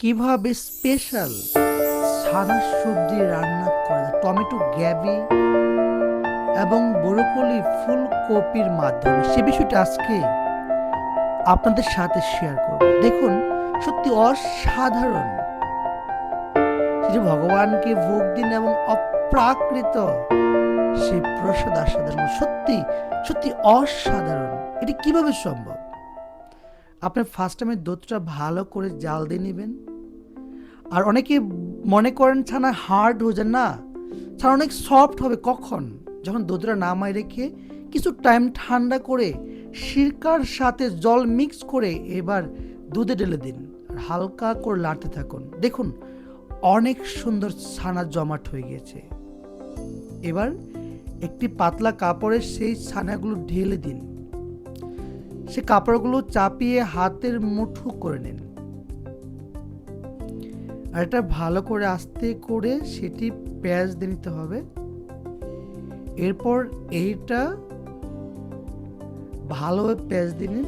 কীভাবে স্পেশাল সাদা সবজি রান্না করা? টমেটো, গ্যাবি এবং ব্রোকলি, ফুলকপির মাধ্যমে। সে বিষয়টা আজকে আপনাদের সাথে শেয়ার করব। দেখুন, সত্যি অসাধারণ। যে ভগবানকে ভোগ দিন এবং অপ্রাকৃত সেই প্রসাদ আস্বাদন সত্যি সত্যি অসাধারণ। এটি কীভাবে সম্ভব? আপনি ফার্স্ট টাইমে দুধটা ভালো করে জাল দিয়ে নেবেন। আর অনেকে মনে করেন ছানা হার্ড হয়ে যায় না। ছানা অনেক সফট হবে কখন? যখন দুধটা নামায় রেখে কিছু টাইম ঠান্ডা করে সিরকার সাথে জল মিক্স করে এবার দুধে ঢেলে দিন। আর হালকা করে লাড়তে থাকুন। দেখুন, অনেক সুন্দর ছানা জমাট হয়ে গিয়েছে। এবার একটি পাতলা কাপড়ে সেই ছানাগুলো ঢেলে দিন। সে কাপড়গুলো চাপিয়ে হাতের মুঠো করে নিন। আর এটা ভালো করে আস্তে করে সেটি পেঁয়াজ দিয়ে নিতে হবে। এরপর এইটা ভালোভাবে পেঁয়াজ দিয়ে নিন।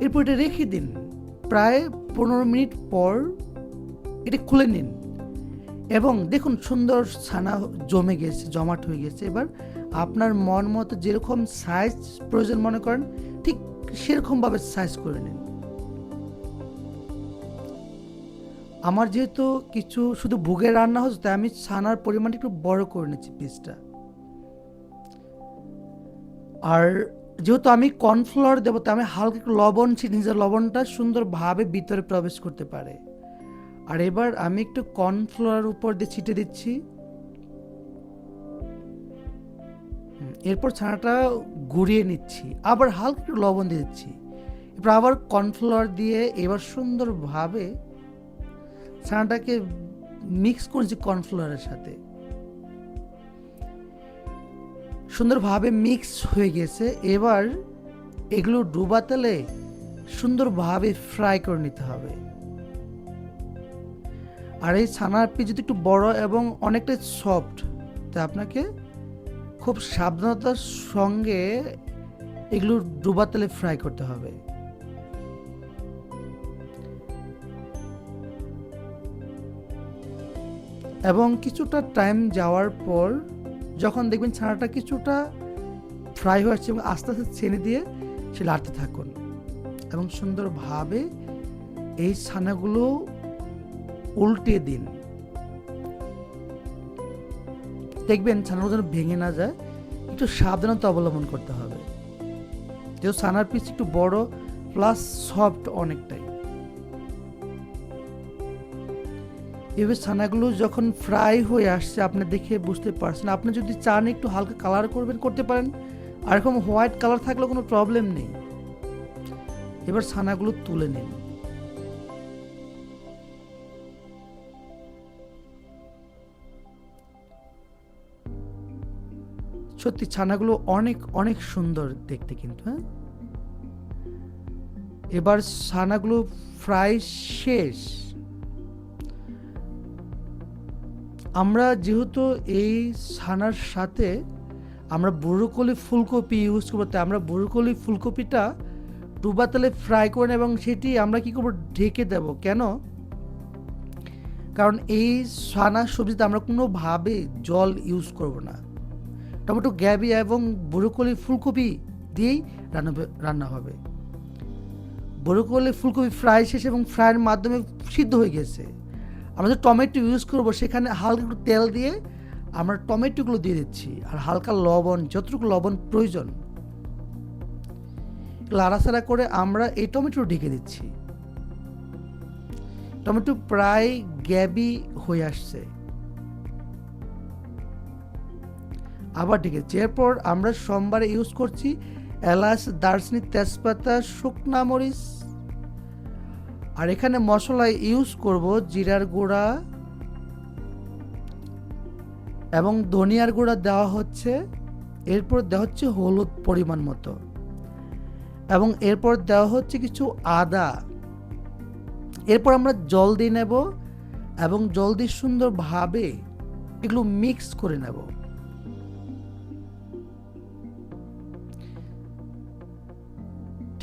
এরপর এটা রেখে দিন। প্রায় পনেরো মিনিট পর এটা খুলে নিন। এবং দেখুন সুন্দর ছানা জমে গেছে, জমাট হয়ে গেছে। এবার আপনার মন মতো যেরকম সাইজ প্রয়োজন মনে করেন, ঠিক সেরকমভাবে সাইজ করে নিন। আমার যেহেতু কিছু শুধু ভুগে রান্না হচ্ছে, তাই আমি ছানার পরিমাণটা একটু বড় করে নিচ্ছি পিসটা আর যেহেতু আমি কর্নফ্লাওয়ার দেবো, তাই আমি হালকা একটু লবণ যে লবণটা সুন্দরভাবে ভিতরে প্রবেশ করতে পারে। আর এবার আমি একটু কর্নফ্লাওয়ার উপর দিয়ে ছিটে দিচ্ছি। এরপর ছানাটা গুঁড়িয়ে নিচ্ছি, আবার হালকা একটু লবণ দিয়ে দিচ্ছি। এরপর আবার কর্নফ্লাওয়ার দিয়ে এবার সুন্দরভাবে ছানাটাকে মিক্স করেছি কর্নফ্লাওয়ারের সাথে। সুন্দরভাবে মিক্স হয়ে গেছে, এবার এগুলো ডুবা তেলে সুন্দরভাবে ফ্রাই করে নিতে হবে। আর এই ছানার পিস যদি একটু বড় এবং অনেকটাই সফট তা আপনাকে খুব সাবধানতার সঙ্গে এগুলো ডুবা তেলে ফ্রাই করতে হবে। এবং কিছুটা টাইম যাওয়ার পর যখন দেখবেন ছানাটা কিছুটা ফ্রাই হয়ে আসছে এবং আস্তে আস্তে ছেনে দিয়ে সে লাড়তে থাকুন। এবং সুন্দরভাবে এই ছানাগুলো উল্টে দিন। দেখবেন ছানাগুলো যেন ভেঙে না যায়, একটু সাবধানতা অবলম্বন করতে হবে। যেহেতু ছানার পিস একটু বড় প্লাস সফট অনেকটাই। এভাবে ছানাগুলো যখন ফ্রাই হয়ে আসছে, আপনি দেখে বুঝতে পারছেন। আপনি যদি চান একটু হালকা কালার করবেন, করতে পারেন। আর এরকম হোয়াইট কালার থাকলে কোনো প্রবলেম নেই। এবার ছানাগুলো তুলে নিন। সত্যি ছানাগুলো অনেক অনেক সুন্দর দেখতে কিন্তু হ্যাঁ? এবার ছানাগুলো ফ্রাই শেষ। আমরা যেহেতু এই ছানার সাথে আমরা ব্রোকলি ফুলকপি ইউজ করব, তাই আমরা ব্রোকলি ফুলকপিটা ডুবা তেলে ফ্রাই করে নেব এবং সেটি আমরা কি করব, ঢেকে দেব। কেন? কারণ এই ছানা সবজিতে আমরা কোনোভাবে জল ইউজ করব না। টমেটো গ্যাবি এবং ব্রোকলি ফুলকপি দিয়েই রান্না রান্না হবে। ব্রোকলি, ফুলকপি ফ্রাই শেষ এবং ফ্রাইয়ের মাধ্যমে সিদ্ধ হয়ে গেছে। আমরা যে টমেটো ইউজ করব, সেখানে হালকা একটু তেল দিয়ে আমরা টমেটোগুলো দিয়ে দিচ্ছি। আর হালকা লবণ, যতটুকু লবণ প্রয়োজন, লাড়াচাড়া করে আমরা এই টমেটো ঢেকে দিচ্ছি। টমেটো প্রায় গ্যাবি হয়ে আসছে। আবার ঠিক আছে, এরপর আমরা সোমবারে ইউজ করছি এলাচ, দারচিনি, তেজপাতা, শুকনা মরিচ। আর এখানে মশলা ইউজ করব জিরার গুঁড়া এবং ধনিয়ার গুঁড়া দেওয়া হচ্ছে। এরপর দেওয়া হচ্ছে হলুদ পরিমাণ মতো। এবং এরপর দেওয়া হচ্ছে কিছু আদা। এরপর আমরা জল দিয়ে নেব এবং জল দিয়ে সুন্দরভাবে এগুলো মিক্স করে নেব।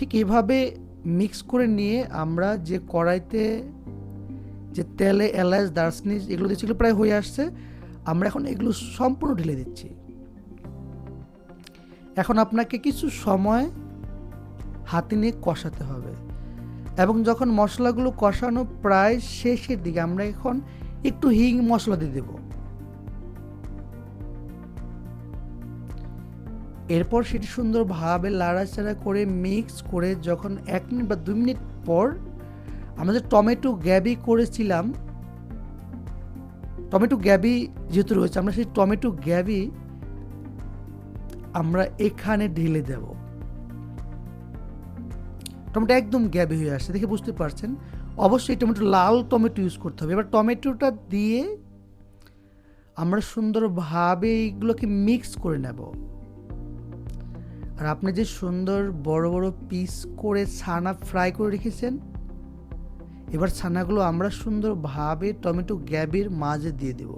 ঠিক এভাবে মিক্স করে নিয়ে আমরা যে কড়াইতে যে তেলে এলাচ দার্সনি এগুলো দিচ্ছি প্রায় হয়ে আসছে। আমরা এখন এগুলো সম্পূর্ণ ঢেলে দিচ্ছি। এখন আপনাকে কিছু সময় হাতে নিয়ে কষাতে হবে। এবং যখন মশলাগুলো কষানো প্রায় শেষের দিকে, আমরা এখন একটু হিং মশলা দিয়ে দেব। এরপর সেটি সুন্দরভাবে লাড়াচাড়া করে মিক্স করে যখন এক মিনিট বা দুই মিনিট পর আমরা যে টমেটো গ্যাবি করেছিলাম, টমেটো গ্যাবি যেহেতু রয়েছে, আমরা সেই টমেটো গ্যাবি আমরা এখানে ঢেলে দেব। টমেটো একদম গ্যাবি হয়ে আসছে, দেখে বুঝতে পারছেন? অবশ্যই টমেটো লাল টমেটো ইউজ করতে হবে। এবার টমেটোটা দিয়ে আমরা সুন্দরভাবে এইগুলোকে মিক্স করে নেব। আর আপনি যে সুন্দর বড় বড় পিস করে ছানা ফ্রাই করে রেখেছেন, এবার ছানাগুলো আমরা সুন্দরভাবে টমেটো গ্যাবির মাঝে দিয়ে দেব।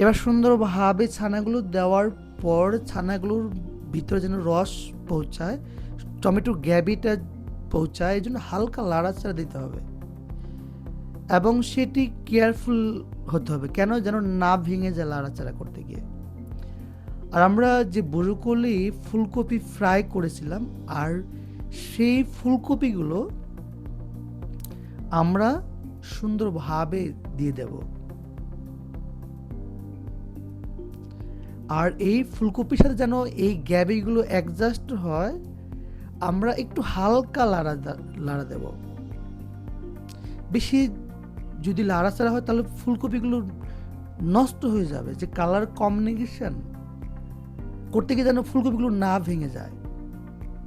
এবার সুন্দরভাবে ছানাগুলো দেওয়ার পর ছানাগুলোর ভিতরে যেন রস পৌঁছায়, টমেটো গ্যাবিটা পৌঁছায় এই জন্য হালকা লাড়াচাড়া দিতে হবে। এবং সেটি কেয়ারফুল হতে হবে, কেন যেন না ভেঙে যায় লাড়াচাড়া করতে গিয়ে। আর আমরা যে ব্রোকলি ফুলকপি ফ্রাই করেছিলাম, আর সেই ফুলকপিগুলো আমরা সুন্দরভাবে দিয়ে দেব। আর এই ফুলকপির সাথে যেন এই গ্যাবিগুলো অ্যাডজাস্ট হয়, আমরা একটু হালকা লাড়া লাড়া দেব। বেশি যদি লাড়াচাড়া হয়, তাহলে ফুলকপিগুলো নষ্ট হয়ে যাবে। যে কালার কমিউনিকেশন করতে গিয়ে যেন ফুলকপিগুলো না ভেঙে যায়।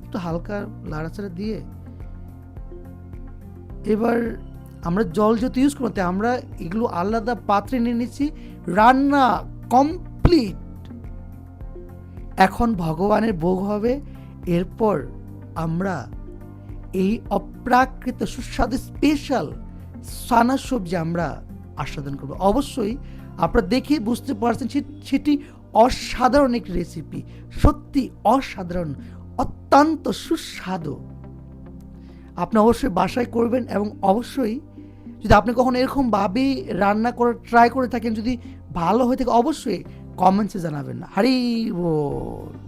একটু হালকা লাড়াচাড়া দিয়ে। এবার আমরা জল যেহেতু ইউজ করতে আমরা এগুলো আলাদা পাত্রে নিয়ে নিচ্ছি। রান্না কমপ্লিট এখন ভগবানের ভোগ হবে। এরপর আমরা এই অপ্রাকৃত সুস্বাদু স্পেশাল সানা সবজি আমরা আস্বাদন করব। অবশ্যই আপনারা দেখে বুঝতে পারছেন সেটি অসাধারণ একটি রেসিপি সত্যি অসাধারণ, অত্যন্ত সুস্বাদু। আপনি অবশ্যই বাসায় করবেন এবং অবশ্যই যদি আপনি কখনো এরকমভাবে রান্না করার ট্রাই করে থাকেন, যদি ভালো হয়ে থাকে, অবশ্যই কমেন্টসে জানাবেন। হারি বল।